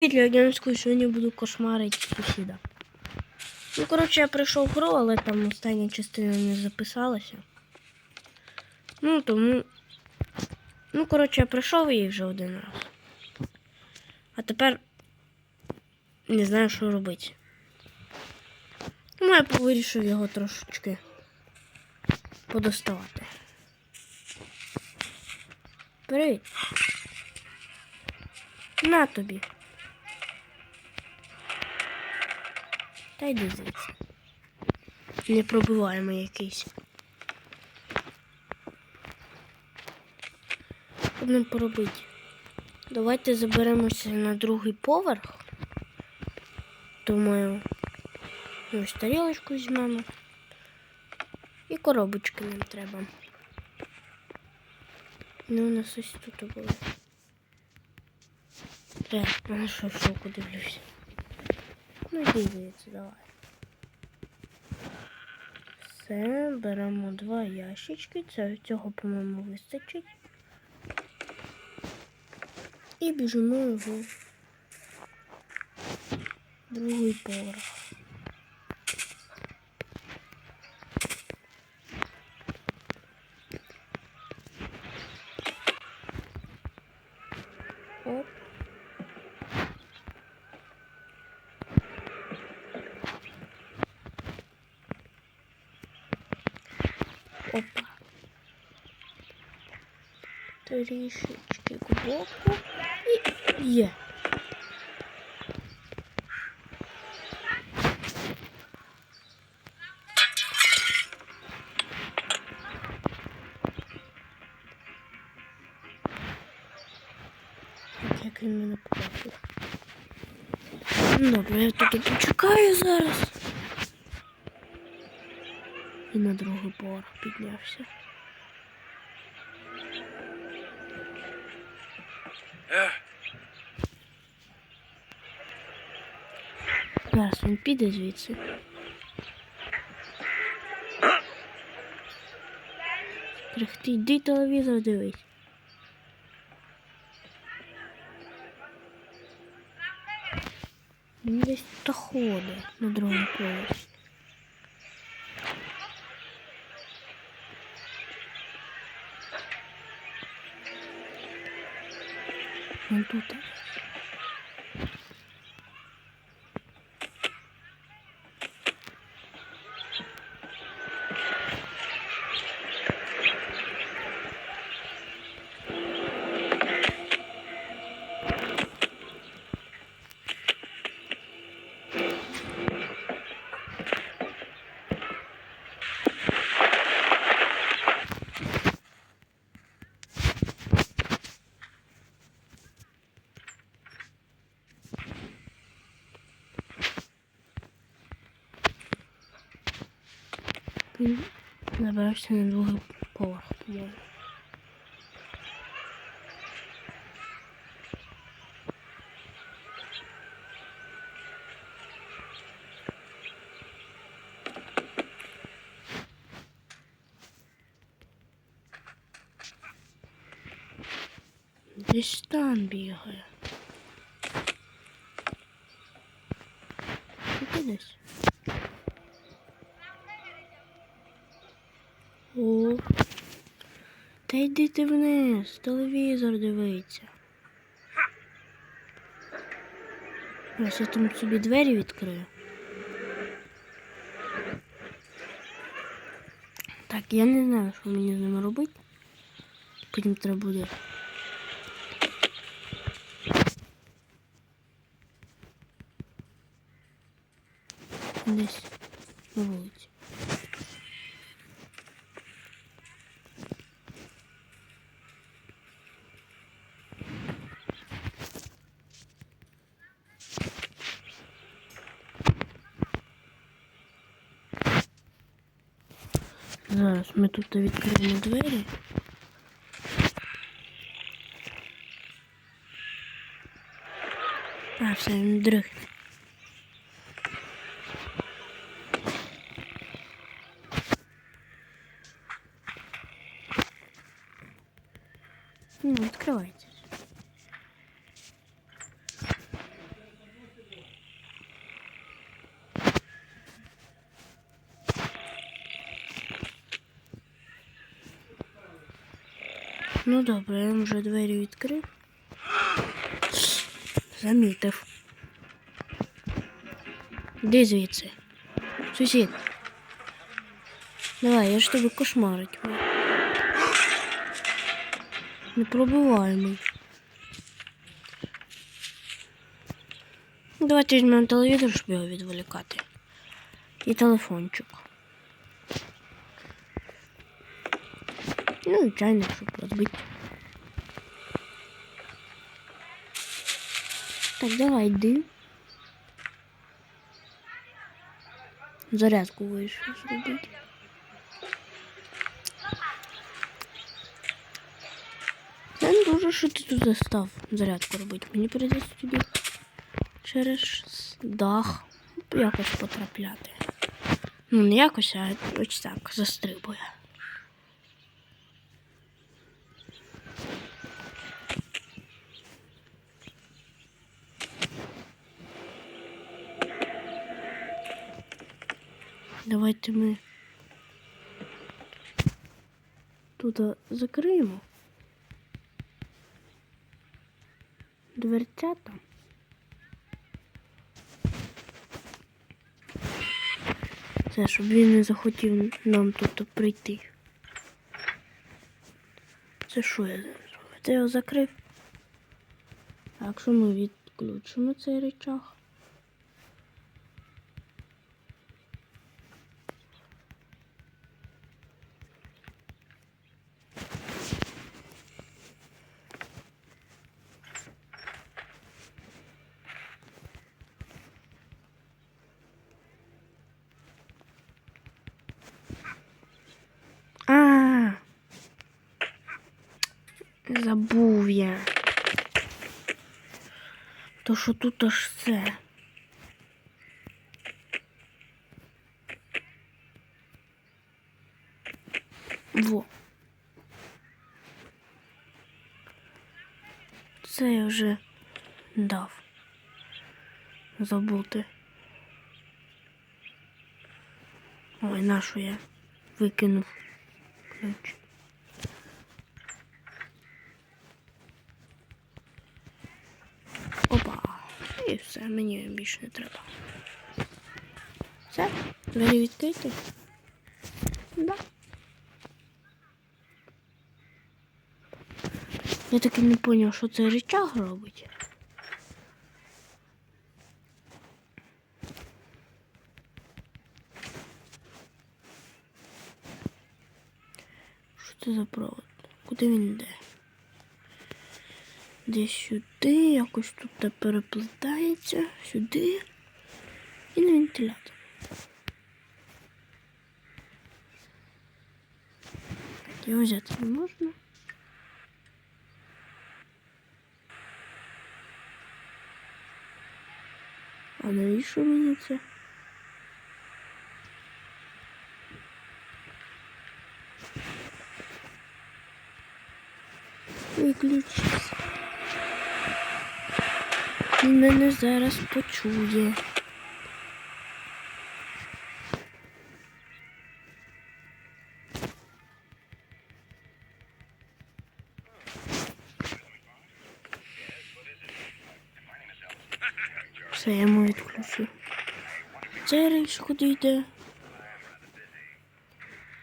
Для Янську сьогодні буду кошмарити сусіда. Ну, коротше, я прийшов в гру, але там остання частина не записалася. Ну, тому. Ну, коротше, я прийшов її вже один раз. А тепер не знаю, що робити. Ну, я вирішив його трошечки подоставати. Привіт. На тобі. Та йди звідси. Непробиваємо якийсь. Що б нам поробити? Давайте заберемося на другий поверх. Думаю, ось тарілочку візьмемо. І коробочки нам треба. Ну, у нас ось тут було. Е, а на що в шоку дивлюсь? Ну, звідси, давай. Все, беремо два ящички. Це цього, по-моєму, вистачить. І біжимо в другий поверх. Трішечки к боку. І є. Як він мене побачив. Добре, я тут почекаю зараз. І на другий поверх піднявся. Зараз він піде звідси. Крихти, йди телевізор дивись. Десь ходить на другому поверсі. Він тут. Він забрався на другий поверх. Десь там бігає. Тут десь. О. Та йди ти вниз, телевізор дивиться. Ось я там собі двері відкрию. Так, я не знаю, що мені з ними робити. Потім треба буде. Десь на вулиці. Зараз ми тут відкриємо двері. А, все, він дрихне. Ну, відкривайте. Ну добре, я вже двері відкрив. Замітив. Іди звідси. Сусід. Давай, я ж тебе кошмарить. буду. Непробиваємий. Ну, Давайте візьмемо телевізор, щоб його відволікати. І телефончик. Ну і чайник, щоб розбити. Так, давай йди. Зарядку вийшов зробити. Я не дуже, що ти тут застав зарядку робити. Мені прийдеться тоді через дах якось потрапляти. Ну, не якось, а ось так застрибує. Давайте ми тут закриємо. Дверцята. Це, щоб він не захотів нам тут прийти. Це що я зробив? Це його закрив. А якщо ми відключимо цей речах. А. Забув я. То що тут аж це. Во. Це я вже дав. Забути. Ой, нашу я викинув ключ. І все, мені більше не треба. Все, двері відкриті? Да. Я таки не зрозумів, що це речах робить. Що це за провод? Куди він йде? Десь сюди, якось тут переплетається, сюди і на вентилятор. Його взяти не можна. А навіщо мені це? Виключись. Він мене зараз почує. Все, я йому відключу. Цей рейс куди йде?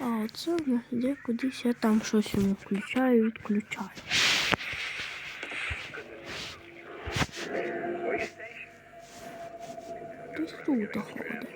А оце в нас йде кудись, я там щось йому включаю відключаю. Тут ходить.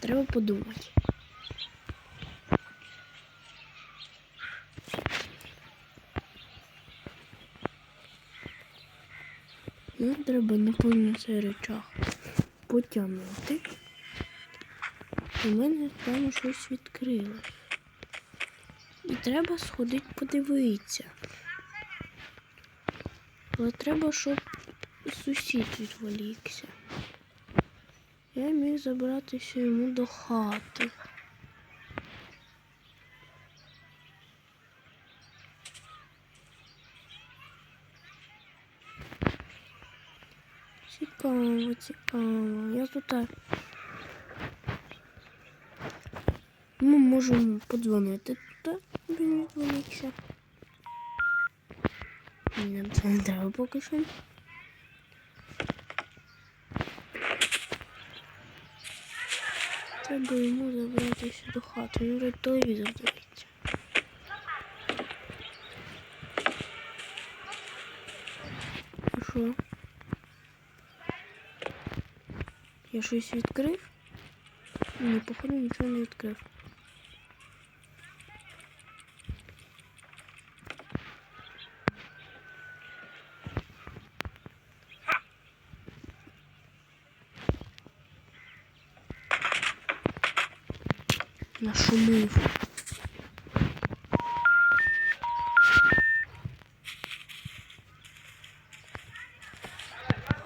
Треба подумати. Нам треба напевно цей речах потягнути. У мене там щось відкрилось. І треба сходити подивитися. Але треба, щоб сусід відволікся. Я міг забратися йому до хати. Цікаво. цікаво. Я тут. Ми можемо подзвонити тут. Відволікся. Ні, Нам це не треба поки що. Треба йому забратися до хати. Він вже телевізор дивиться. І що? Я щось відкрив? Ні, походу нічого не відкрив.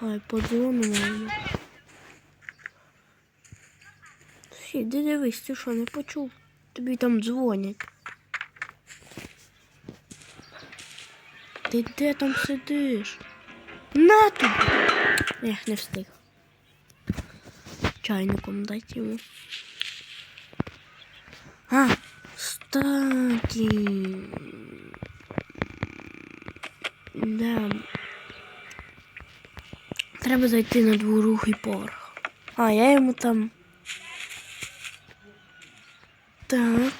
Йому. Сі, де дивись, ти що, не почув? Тобі там дзвонять. Ти де там сидиш? На тобі! Ех, не встиг. Чайником дайте йому. А, кстати. Да. Треба зайти на другий поверх. А, я йому там. Так.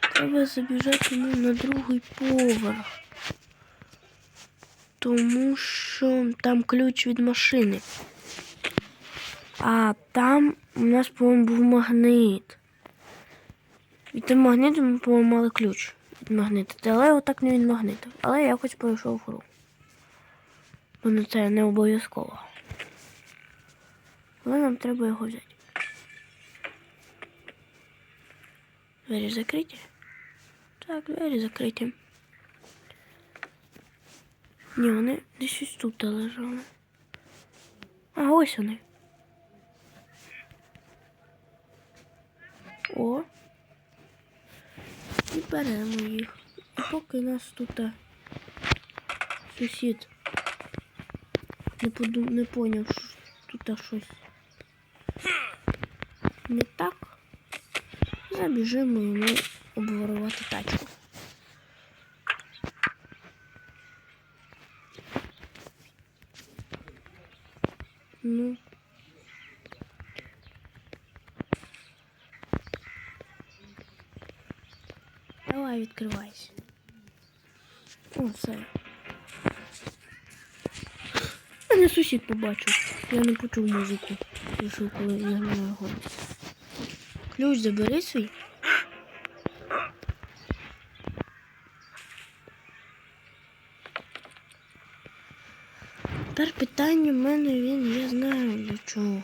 Треба забіжати йому на другий поверх. Тому що там ключ від машини. А там у нас, по-моєму, був магнит. Від тим магнитом ми поламали ключ від магнита. Але отак не від магнита. Але я якось пройшов гру. Бо ну це не обов'язково. Але нам треба його взяти. Двері закриті? Так, двері закриті. Ні, вони десь ось тут лежали. А ось вони. О. І беремо їх. І поки нас тут сусід не подум... не поняв, що тут щось не так, забіжимо йому обворувати тачку. Ну. Давай, відкривайся. О, все. Мене сусід побачив. Я не почув музику. Пішов, коли я на його. Ключ забери свій. Тепер питання в мене він, я знаю для чого.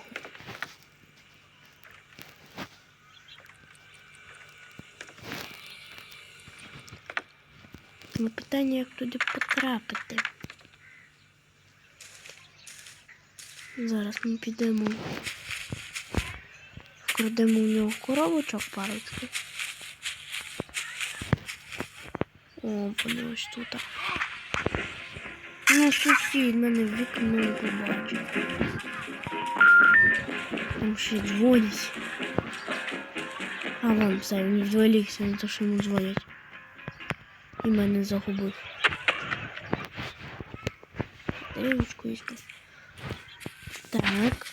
Ну, питання, як туди потрапити. Зараз ми підемо. Вкрадемо у нього коробочок парочку. О, вони ось тут. Ну, сусід мене в вікно не побачив. Там ще дзвонять. А вон все, він відволікся на те, що йому дзвонять. І мене загубив. Рівочку візьму. Так.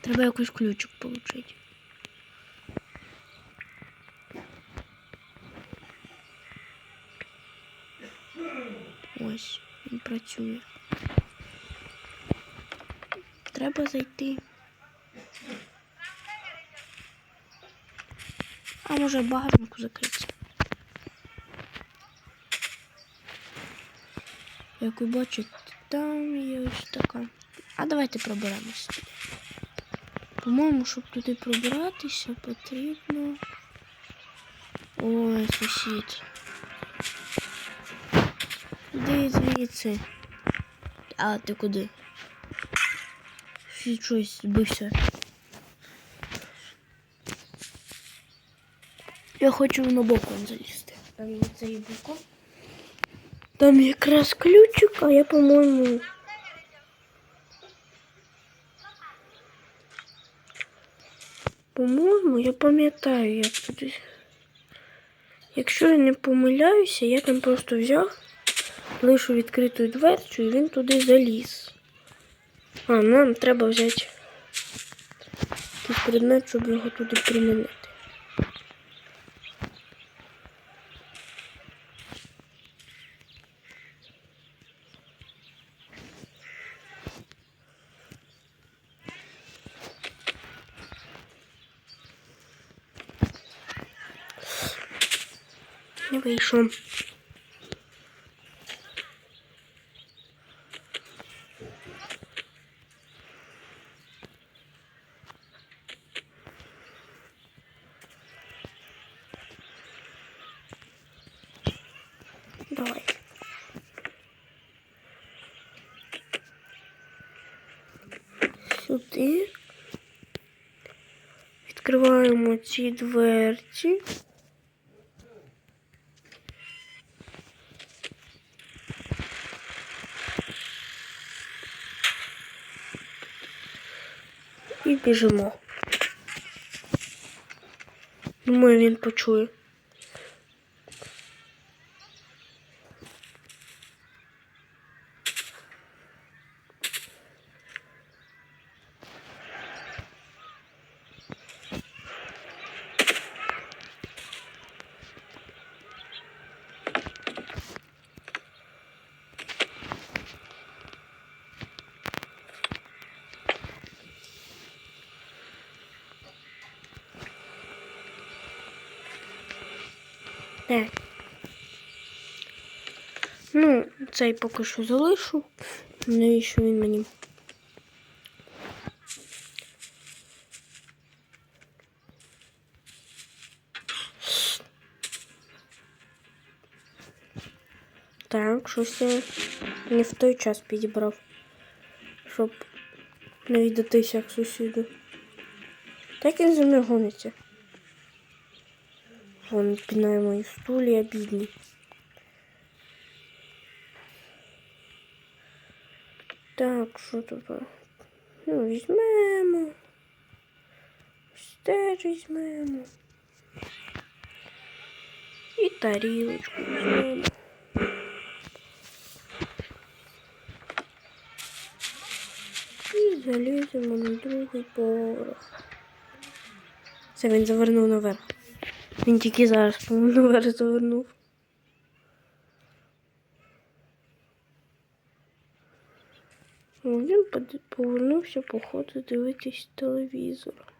Треба якийсь ключик получити. Ось, він працює. Треба зайти. А може багажнику закритися. Як ви бачите, там є ось така. А давайте проберемося. туди. По-моєму, щоб туди пробиратися, потрібно. Ой, сусід. Іди звідси. А ти куди? Сусід щось збився. Я хочу на балкон залізти. Там є цей балкон. Там якраз ключик, а я, по-моєму. По-моєму, я пам'ятаю, як туди. Якщо я не помиляюся, я там просто взяв, лишу відкриту дверцю і він туди заліз. А, нам треба взяти якийсь предмет, щоб його туди примінити. Вийшов. Давай. Сюди. Відкриваємо ці дверці. І біжимо. Думаю, він почує. Так. Ну, цей поки що залишу. Навіщо він мені? Так, щось я не в той час підібрав, щоб не віддатися як сусіду. Так він за мною гониться. Вон пинає мої стулі бідні. Так, що тут? Ну, візьмемо. Ось Теж візьмемо. І тарілочку візьмемо. І заліземо на другий поверх. Це він завернув наверх. Він тільки зараз, по-моєму, наверх завернув. О, Він повернувся, походу, дивитись телевізор.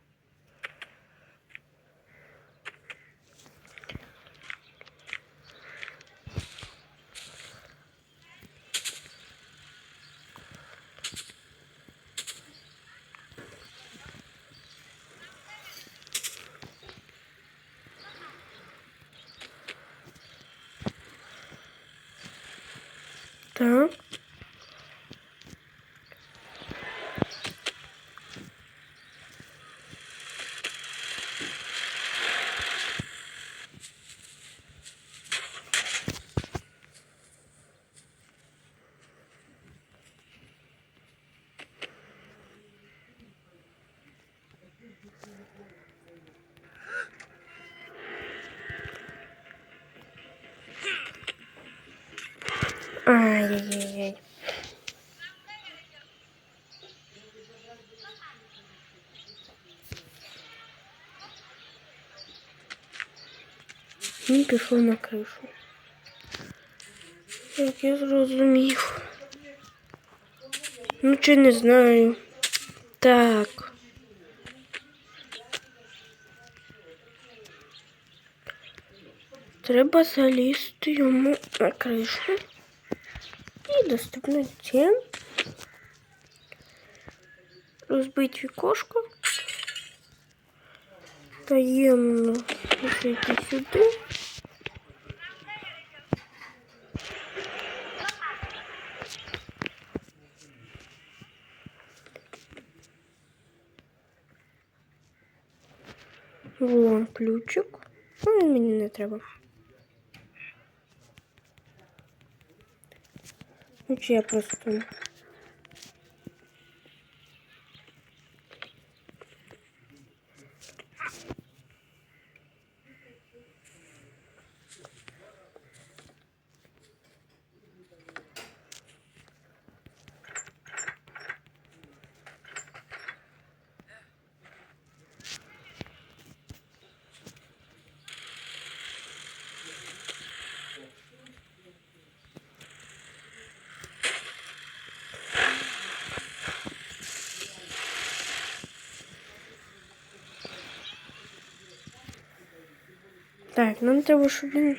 Так. Ай-яй-яй. Він пішов на кришу. Як я зрозумів. Ну, чи не знаю. Так. Треба залізти йому на кришу. І доступнути цим. Розбити вікошко. Таємно лишити сюди. Вон ключик. Ну, він мені не треба. Я просто. Так, нам треба, щоб він.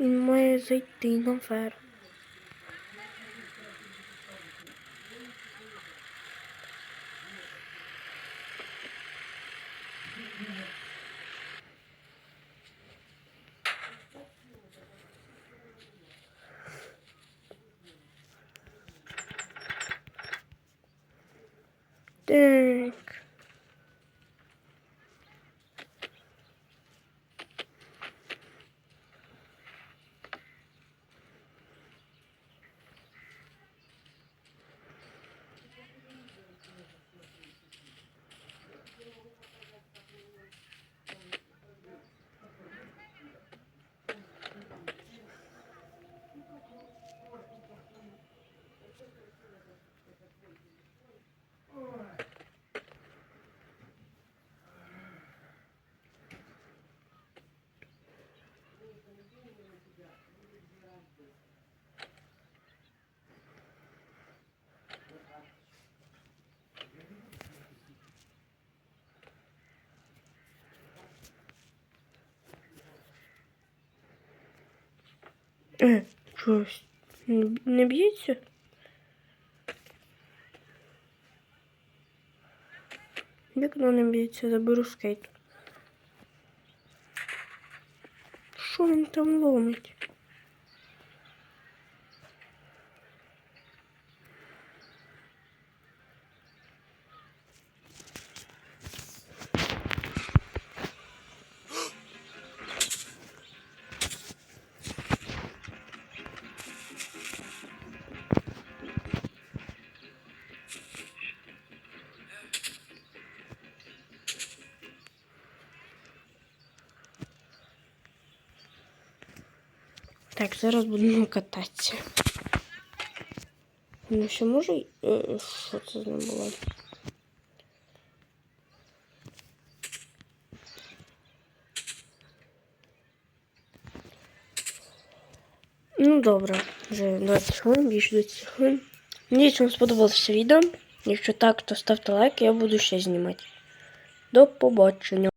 Він має зайти на фер. Так. Е, щось не- б'ється? Вікно не б'ється, заберу скейт. Що він там ломить? Так, зараз будемо кататися. Ну, ще може. й- е, Що це з ним було? Ну, добре, вже 20 хвилин, більше 20 хвилин. Надіюсь, вам сподобалося відео. Якщо так, то ставте лайк, я буду ще знімати. До побачення.